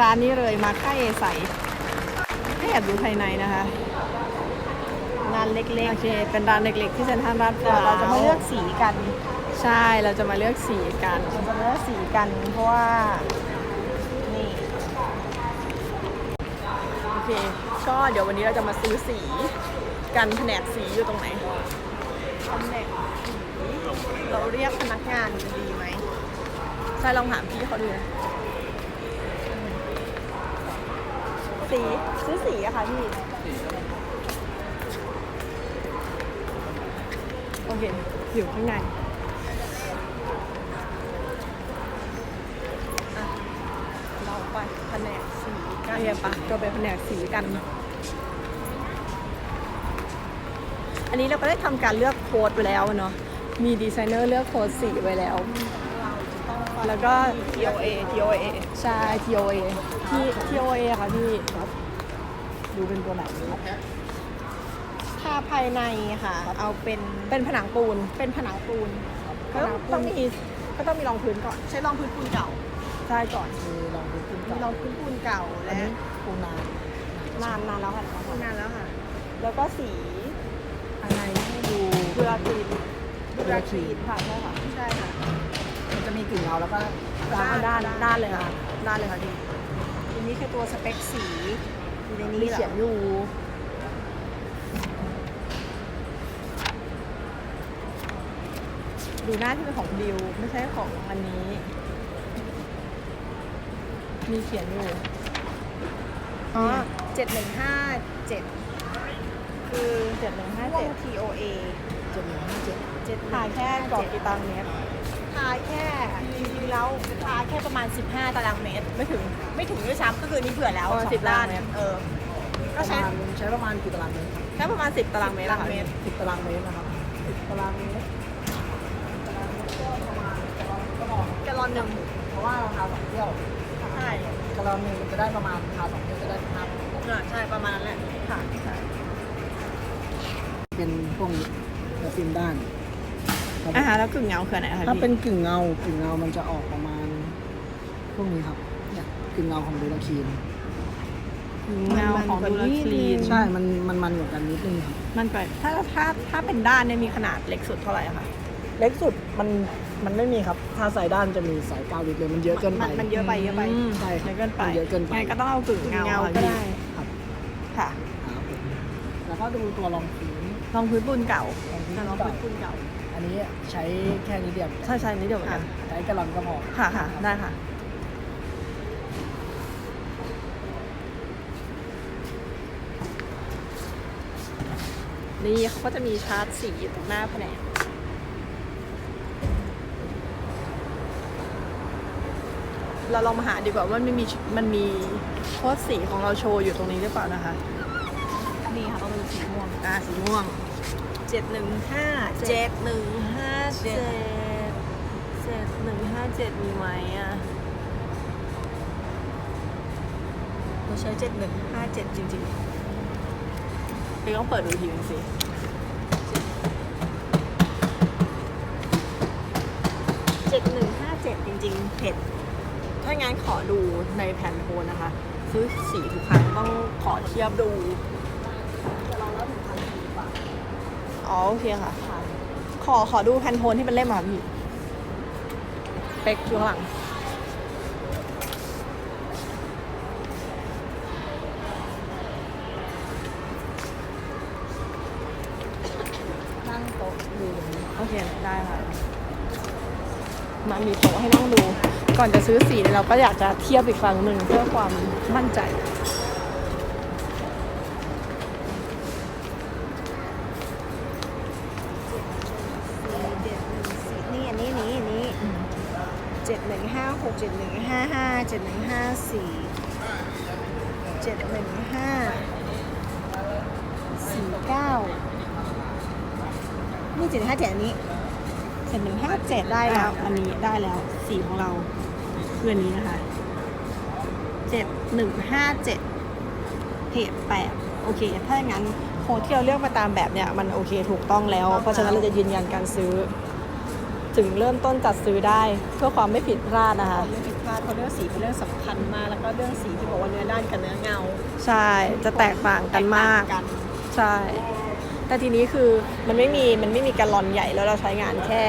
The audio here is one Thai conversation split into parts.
ร้านนี้เลยมาค่าเอใสให้แอบดูภายในนะคะงานเล็กโอเคเป็นร้านเล็กๆที่เซ็นทรัลลาดพๆเดี๋ยวร้าวเราจะมาเลือกสีกัน ใช่เราจะมาเลือกสีกัน เราจะมาเลือกสีกันเพราะว่า นี่ โอเคก็เดี๋ยววันนี้เราจะมาซื้อสีกันแผนกสีอยู่ตรงไหนตำแหน่งเราเรียกพนักงานจะดีไหมใช่ลองถามพี่เขาดูนะ สีซื้อสีอะค่ะพี่โอเค อยู่ข้างใน อะ เราไปแผนกสีกันเฮียปะก็ไปแผนกสีกัน อันนี้เราก็ได้ทำการเลือกโค้ดไปแล้วเนาะมีดีไซเนอร์เลือกโค้ดสีไว้แล้ว แล้วก็ TOA TOA ใช่ TOA ที่ TOA ค่ะพี่ ดูเป็นตัวไหนถ้าภายในค่ะ เอาเป็นเป็นผนังปูน เป็นผนังปูนก็ต้องมีก็ต้องมีรองพื้นก่อน ใช้รองพื้นปูนเก่าใช่ก่อนมีลองดูขึ้นมีรองพื้นปูนเก่าอันและนี้ปูนานนานนานแล้วค่ะนานแล้วค่ะ แล้วก็สีภายในให้ดูเบือครีนเบือครีนค่ะใช่ค่ะใช่ค่ะมัน จะมีกลิ่นเงาแล้วก็ด้านด้านด้านเลยค่ะด้านเลยค่ะพี่อันนี้คือตัวสเปคสีอยู่ในนี้มีเหรอเขียนอยู่ดูหน้าที่เป็นของดิวไม่ใช่ของอันนี้ มีเขียนอยู่อ๋อเจ็ดหนึ่งห้าเจ็ดคือเจ็ดหนึ่งห้าม่วเจ็ง ด TOA เจ็ดหนึ่งห้าเจ็ด เจ็ดถ่ายแค่กรอบกี่ตารางเมต รทายแค่จริงๆแล้วทายแค่ประมาณ 15 ตารางเมตร ไม่ถึง ไม่ถึงด้วยซ้ำก็คือนี่เผื่อแล้วประมาณสอง10ด้านตารางเมตรเออปก็ระใช้มาณใช้ประมาณกี่ตารางเมตรครับแค่ประมาณ 10 ตารางเมตรอะค่ะพี่สิบตารางเมตรนะครับสิบตารางเมตรตารางเมตรก็ประมาณกะลอนก็พอแกลลอนหนึ่งเพราะว่าเราทาสองเที่ยวใช่กะลอนหนึ่งมันจะได้ประมาณทาสองเที่ยวจะได้ห้าอ่าใช่ประมาณนั้นแหละค่ะใช่เป็นพวกนี้แบบฟิล์มด้าน ครับอ่าแล้วกึ่งเงาคืออันไหนคะถ้าพี่เป็นกึ่งเงากึ่งเงามันจะออกประมาณพวกนี้ครับเนี่ยกึ่งเงาของดูราคีนเงาของดูลคลีนใช่ มันมันมันกว่ากันนิดนึงครับมันไปถ้าถ้าถ้าเป็นด้านเนี่ยมีขนาดเล็กสุดเท่าไหร่อะคะเล็กสุดมันมันไม่มีครับ ถ้าสายด้านจะมีสายเก้าลิตรเลยมันเยอะเกินไป มันมันเยอะไปเยอะไปมใช่ครับเยอะเกินไปมันเยอะเกินไป งั้ก็ต้องเอากึ่งเงาเงาค่ะก็พี่ได้ครับค่ะ ครับผมแล้วก็ดูตัวรองพื้นรองพื้นปูนเก่ารองพื้นแต่เราเก่า พื้นปูนเก่า อันนี้ใช้แค่นี้เดียวใช่ใช่นิดเดียวเหมือนกันใช้กะลอนก็พอค่ะค่ะได้ค่ะ นี่เขาก็จะมีชาร์ตสีอยู่ตรงหน้าแผนกเราลองมาหาดีกว่าว่ามันมีมันมีโค้ดสีของเราโชว์อยู่ตรงนี้หรือเปล่านะคะ นี่ค่ะต้องเป็นสีม่วงอ่าสีม่วง เจ็ดหนึ่งห้าเจ็ดหนึ่งห้าเจ็ดเจ็ดหนึ่งห้าเจ็ดมีไหมอะเราใช้เจ็ดหนึ่งห้าเจ็ดจริงพี่ต้องเปิดดูทีนึงสิๆเจ็ดหนึ่งห้าเจ็ดจริงๆเผ็ด ถ้างั้นขอดูในแผ่นโพนนะคะ ซื้อสีทุกครั้งต้องขอเทียบดู อ๋อโอเคค่ะ ขอขอดูแผ่นโพนที่เป็นเล่มอะพี่ เป๊กอยู่ข้างหลัง นั่งโต๊ะดูอย่างนี้โอเคได้ค่ะ มามีโต๊ะให้นั่งดู ก่อนจะซื้อสีเนี่ยเราก็อยากจะเทียบอีกครั้งหนึ่งเพื่อความมั่นใจ ห้าหกเจ็ดหนึ่งห้าห้าเจ็ดหนึ่งห้าสี่เจ็ดหนึ่งห้าสี่เก้านี่เจ็ดห้าเจ็ดอันนี้เจ็ดหนึ่งห้าเจ็ดได้แล้ว อันนี้ได้แล้วสีของเราคืออันนี้นะคะเจ็ดหนึ่งห้าเจ็ดเพจแปดโอเค ถ้าอย่างนั้นโค้ดที่เราเลือกมาตามแบบเนี่ย มันโอเคถูกต้องแล้ว เพราะฉะนั้นเราจะยืนยันการซื้อ ถึงเริ่มต้นจัดซื้อได้เพื่อความไม่ผิดพลาดนะคะไม่ผิดพลาดเพราะเรื่องสีเป็นเรื่องสำคัญมากแล้วก็เรื่องสีที่บอกว่าเนื้อด้านกับเนื้อเงาใช่จะแตกต่างกันมาก แตต่งกันใช่ แต่ทีนี้คือมันไม่มีมันไม่มีแกลลอนใหญ่แล้วเราใช้งานแค่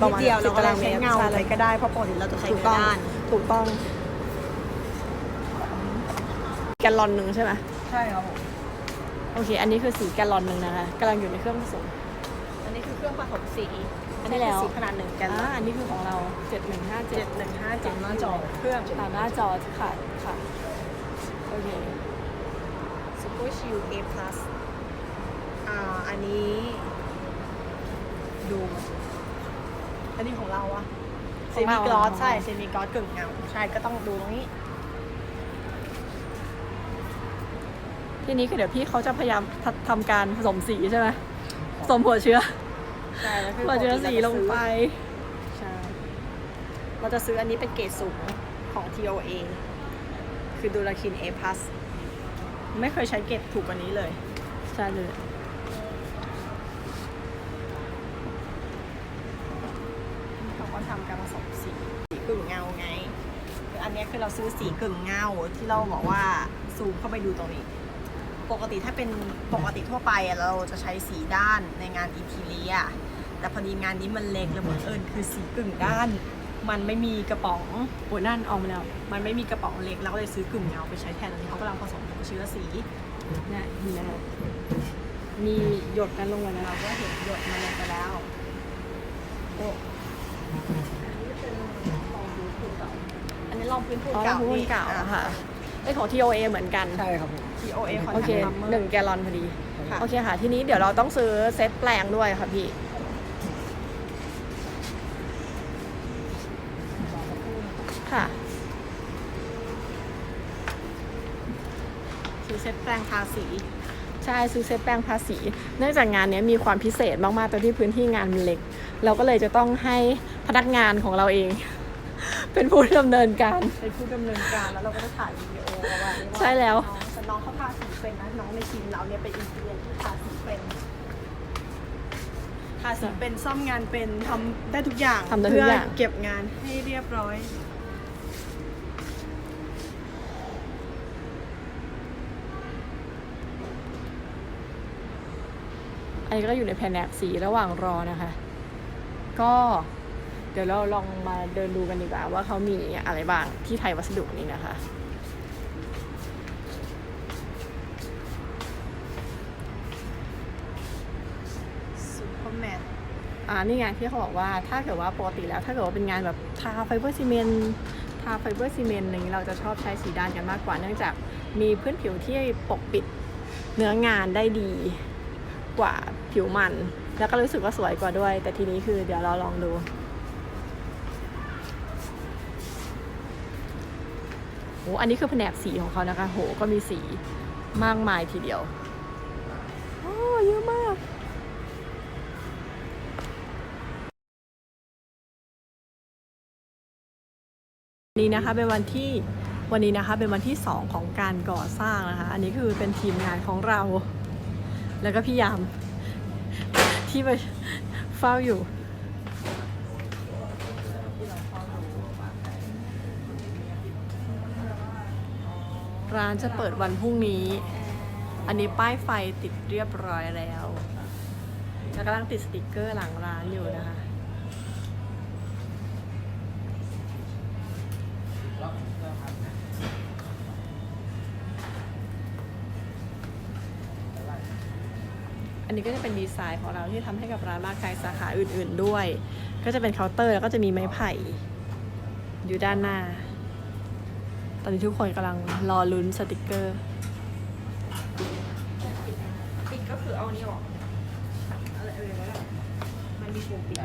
ประนิดมาณเดียวสิเราบก็ตาเลรายงเมใช้ตรเงาใช่อะไรก็ได้เพราะปกติเราจะใช้ถูกเนื้ต้อองด้านถูกต้อง แกลลอนหนึ่งใช่ไหมใช่ครับผมโอเค อันนี้คือสีแกลลอนหนึ่งนะคะกำลังอยู่ในเครื่องผสมอันนี้คือเครื่องผสมสี อันใช่นี้แล้คือวสีขนาดหนึ่งแกนอ่าอันนี้คือของเราเจ็ดหนึ่งห้าเจ็เจ็ดดหนึ่งห้าเจ็ดหน้าจอเครื่องตามหน้าจอค่ะค่ะโอเค Super Shield A Plus อ่าอันนี้ดู อันนี้ของเราอะเซของมิเรากลอสของเราใช่เซมิกลอสกึ่งเงาใช่ก็ต้องดูตรงนี้ ทีนี้คือเดี๋ยวพี่เขาจะพยายามทำทำการผสมสีใช่ไหมผสมหัวเชื้อ ใช่แล้วคือหัวเชื้อสีลงไป ใช่ เราจะซื้ออันนี้เป็นเกรดสูงของ TOA คือดูราคิน A plus ไม่เคยใช้เกรดถูกกว่านี้เลย ใช่เลยเขาก็ทำการผสมสีสีกึ่งเงาไง คืออันเนี้ยคือเราซื้อสีกึ่งเงาที่เราบอกว่าซูมเข้าไปดูตรงนี้ ปกติถ้าเป็นปกติทั่วไปอะเราจะใช้สีด้านในงานอินทีเรีย แต่พอดีงานนี้มันเล็กแล้วบังเอิญคือสีกึ่งด้าน มันไม่มีกระป๋องโอ้ยนั่นออกมาแล้ว มันไม่มีกระป๋องเล็กเราก็เลยซื้อกึ่งเงาไปใช้แทนตอนนี้เขากำลังผสมเชื้อสีเนี่ยเห็นไหมคะมีหยดกันลงมานะเราก็เห็นหยดมาลงไปแล้วโอ้อันนี้ลองพื้นปูนอ๋อเก่าหุ้นเก่าอะค่ะไอยของ TOA เหมือนกัน ใช่ครับผม TOA คอนโอแทเคคลัมเมอร์หนึ่งแกลลอนพอดี ค่ะ โอเคค่ะ ทีนี้เดี๋ยวเราต้องซื้อเซตแปลงด้วยค่ะพี่ ค่ะ คือเซ็ตแปลงทาสี ใช่ซื้อเซตแปลงภาษี เนื่องจากงานเนี้ยมีความพิเศษมากๆตรงที่พื้นที่งานมันเล็ก เราก็เลยจะต้องให้พนักงานของเราเอง เป็นผู้ดำเนินการ เป็นผู้ดำเนินการแล้วเราก็จะถ่ายวิดีโอเอาไว้ว่าใช่แล้วน้อง แต่น้องเขาทาสีเป็นนะน้องในทีมเราเนี่ยเป็นอินฟลูเอนที่ทาสีเป็นทาสีเป็นซ่อมงานเป็นทำได้ทุกอย่างทำได้ทุกอย่างเพื่เก็บงานให้เรียบร้อย อันนี้ก็อยู่ในแผนกสีระหว่างรอนะคะ ก็เดี๋ยวเราลองมาเดินดูกันดีกว่าว่าเขามีอะไรบ้างที่ไทยวัสดุนี้นะคะ นอ่านี่ไงที่เขาบอกว่าถ้าเกิดว่าปกติแล้วถ้าเกิดว่าเป็นงานแบบทาไฟเบอร์ซีเมนต์ทาไฟเบอร์ซีเมนต์อะไรอย่างนี้เราจะชอบใช้สีด้านกันมากกว่าเนื่องจากมีพื้นผิวที่ปกปิดเนื้องานได้ดีกว่าผิวมัน แล้วก็รู้สึกว่าสวยกว่าด้วย แต่ทีนี้คือเดี๋ยวเราลองดูโอ้อันนี้คือแผนกสีของเขานะคะ โห ก็มีสีมากมายทีเดียว โอ้เยอะมาก นนี้นะคะเป็นวันที่วันนี้นะคะเป็นวันที่ 2 ของการก่อสร้างนะคะ อันนี้คือเป็นทีมงานของเรา แล้วก็พี่ยามที่ไปเฝ้าอยู่ร้านจะเปิดวันพรุ่งนี้ อันนี้ป้ายไฟติดเรียบร้อยแล้วแล้วกำลังติดสติกเกอร์หลังร้านอยู่นะคะ อันนี้ก็จะเป็นดีไซน์ของเราที่ทำให้กับร้านมาคายสาขาอื่น ๆด้วย ก็จะเป็นเคาน์เตอร์แล้วก็จะมีไม้ไผ่อยู่ด้านหน้า ตอนนี้ทุกคนกำลังรอลุ้นสติกเกอร์ปิดก็คือเอานี่ออกอะไรเอ่ยว่ามันมีปุ่มปิด